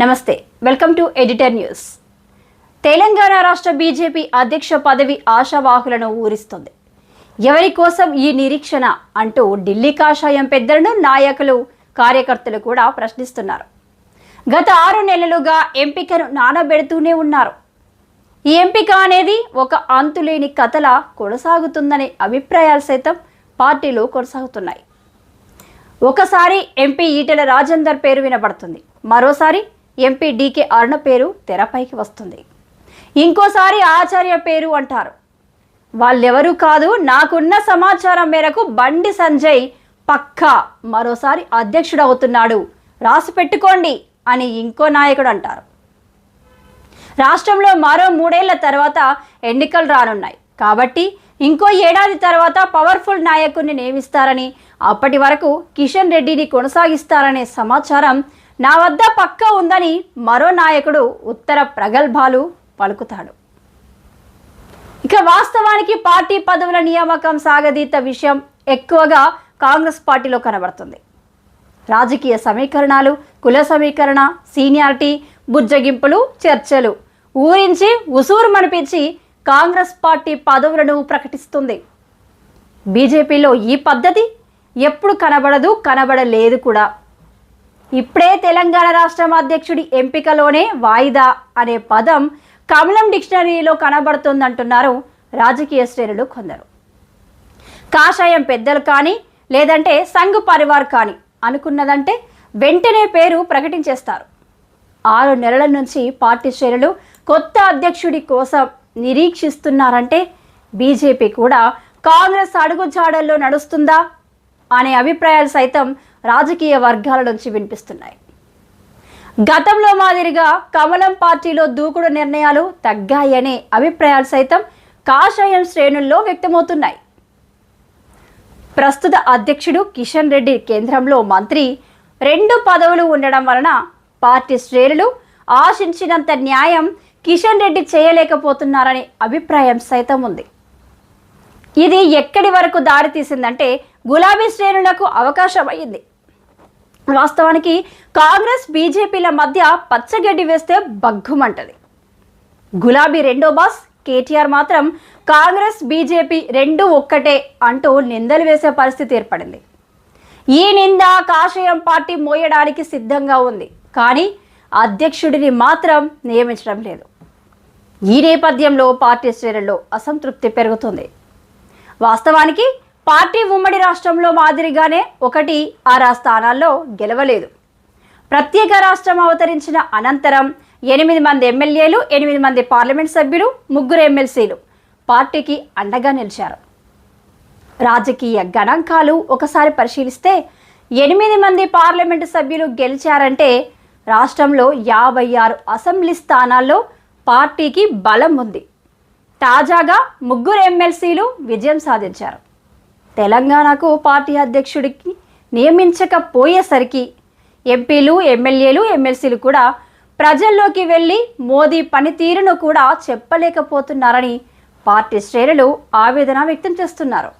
నమస్తే welcome to editor news. Telangana రాష్ట్ర BJP అధ్యక్ష పదవి ఆశావాహులను ఊరిస్తుంది. ఎవరి కోసం ఈ నిరీక్షణ అంటూ ఢిల్లీ కాషాయం పెద్దలను నాయకులు కార్యకర్తలు కూడా ప్రశ్నిస్తున్నారు. గత ఆరు నెలలుగా ఎంపికను నానబెడుతూనే ఉన్నారు. ఈ ఎంపిక అనేది ఒక అంతులేని కథలా కొనసాగుతుందనే అభిప్రాయాలు సైతం పార్టీలో కొనసాగుతున్నాయి. ఒకసారి ఎంపీ ఈటెల రాజేందర్ పేరు వినబడుతుంది. మరోసారి ఎంపీ డీకే అరుణ పేరు తెరపైకి వస్తుంది. ఇంకోసారి ఆచార్య పేరు అంటారు. వాళ్ళెవరూ కాదు నాకున్న సమాచారం మేరకు బండి సంజయ్ పక్కా మరోసారి అధ్యక్షుడు అవుతున్నాడు రాసి పెట్టుకోండి అని ఇంకో నాయకుడు అంటారు. రాష్ట్రంలో మరో మూడేళ్ళ తర్వాత ఎన్నికలు రానున్నాయి. కాబట్టి ఇంకో ఏడాది తర్వాత పవర్ఫుల్ నాయకుడిని నియమిస్తారని అప్పటి వరకు కిషన్ రెడ్డిని కొనసాగిస్తారనే సమాచారం నా వద్ద పక్క ఉందని మరో నాయకుడు ఉత్తర ప్రగల్భాలు పలుకుతాడు. ఇక వాస్తవానికి పార్టీ పదవుల నియామకం సాగదీత విషయం ఎక్కువగా కాంగ్రెస్ పార్టీలో కనబడుతుంది. రాజకీయ సమీకరణాలు కుల సమీకరణ సీనియారిటీ బుజ్జగింపులు చర్చలు ఊరించి ఉసూరు మనిపించి కాంగ్రెస్ పార్టీ పదవులను ప్రకటిస్తుంది. బీజేపీలో ఈ పద్ధతి ఎప్పుడు కనబడదు కనబడలేదు కూడా. ఇప్పుడే తెలంగాణ రాష్ట్రం అధ్యక్షుడి ఎంపికలోనే వాయిదా అనే పదం కమలం డిక్షనరీలో కనబడుతుందంటున్నారు రాజకీయ శ్రేణులు కొందరు. కాషాయం పెద్దలు కానీ లేదంటే సంఘ్ పరివార్ కానీ అనుకున్నదంటే వెంటనే పేరు ప్రకటించేస్తారు. ఆరు నెలల నుంచి పార్టీ శ్రేణులు కొత్త అధ్యక్షుడి కోసం నిరీక్షిస్తున్నారంటే బీజేపీ కూడా కాంగ్రెస్ అడుగుజాడల్లో నడుస్తుందా అనే అభిప్రాయాలు సైతం రాజకీయ వర్గాల నుంచి వినిపిస్తున్నాయి. గతంలో మాదిరిగా కమలం పార్టీలో దూకుడు నిర్ణయాలు తగ్గాయనే అభిప్రాయాలు సైతం కాషాయం శ్రేణుల్లో వ్యక్తమవుతున్నాయి. ప్రస్తుత అధ్యక్షుడు కిషన్ రెడ్డి కేంద్రంలో మంత్రి రెండు పదవులు ఉండడం వలన పార్టీ శ్రేణులు ఆశించినంత న్యాయం కిషన్ రెడ్డి చేయలేకపోతున్నారనే అభిప్రాయం సైతం ఉంది. ఇది ఎక్కడి వరకు దారితీసిందంటే గులాబీ శ్రేణులకు అవకాశం అయింది వాస్తవానికి కాంగ్రెస్ బీజేపీల మధ్య పచ్చగడ్డి వేస్తే బగ్గుమంటది. గులాబీ రెండో బాస్ కేటీఆర్ మాత్రం కాంగ్రెస్ బీజేపీ రెండు ఒక్కటే అంటూ నిందలు వేసే పరిస్థితి ఏర్పడింది. ఈ నింద కాషాయం పార్టీ మోయడానికి సిద్ధంగా ఉంది కానీ అధ్యక్షుడిని మాత్రం నియమించడం లేదు. ఈ నేపథ్యంలో పార్టీ శ్రేణుల్లో అసంతృప్తి పెరుగుతుంది. వాస్తవానికి పార్టీ ఉమ్మడి రాష్ట్రంలో మాదిరిగానే ఒకటి ఆరా స్థానాల్లో గెలవలేదు. ప్రత్యేక రాష్ట్రం అవతరించిన అనంతరం ఎనిమిది మంది ఎమ్మెల్యేలు ఎనిమిది మంది పార్లమెంట్ సభ్యులు ముగ్గురు ఎమ్మెల్సీలు పార్టీకి అండగా నిలిచారు. రాజకీయ గణాంకాలు ఒకసారి పరిశీలిస్తే ఎనిమిది మంది పార్లమెంటు సభ్యులు గెలిచారంటే రాష్ట్రంలో యాభై ఆరు అసెంబ్లీ స్థానాల్లో పార్టీకి బలం ఉంది. తాజాగా ముగ్గురు ఎమ్మెల్సీలు విజయం సాధించారు. తెలంగాణకు పార్టీ అధ్యక్షుడికి నియమించకపోయేసరికి ఎంపీలు ఎమ్మెల్యేలు ఎమ్మెల్సీలు కూడా ప్రజల్లోకి వెళ్ళి మోదీ పనితీరును కూడా చెప్పలేకపోతున్నారని పార్టీ శ్రేణులు ఆవేదన వ్యక్తం చేస్తున్నారు.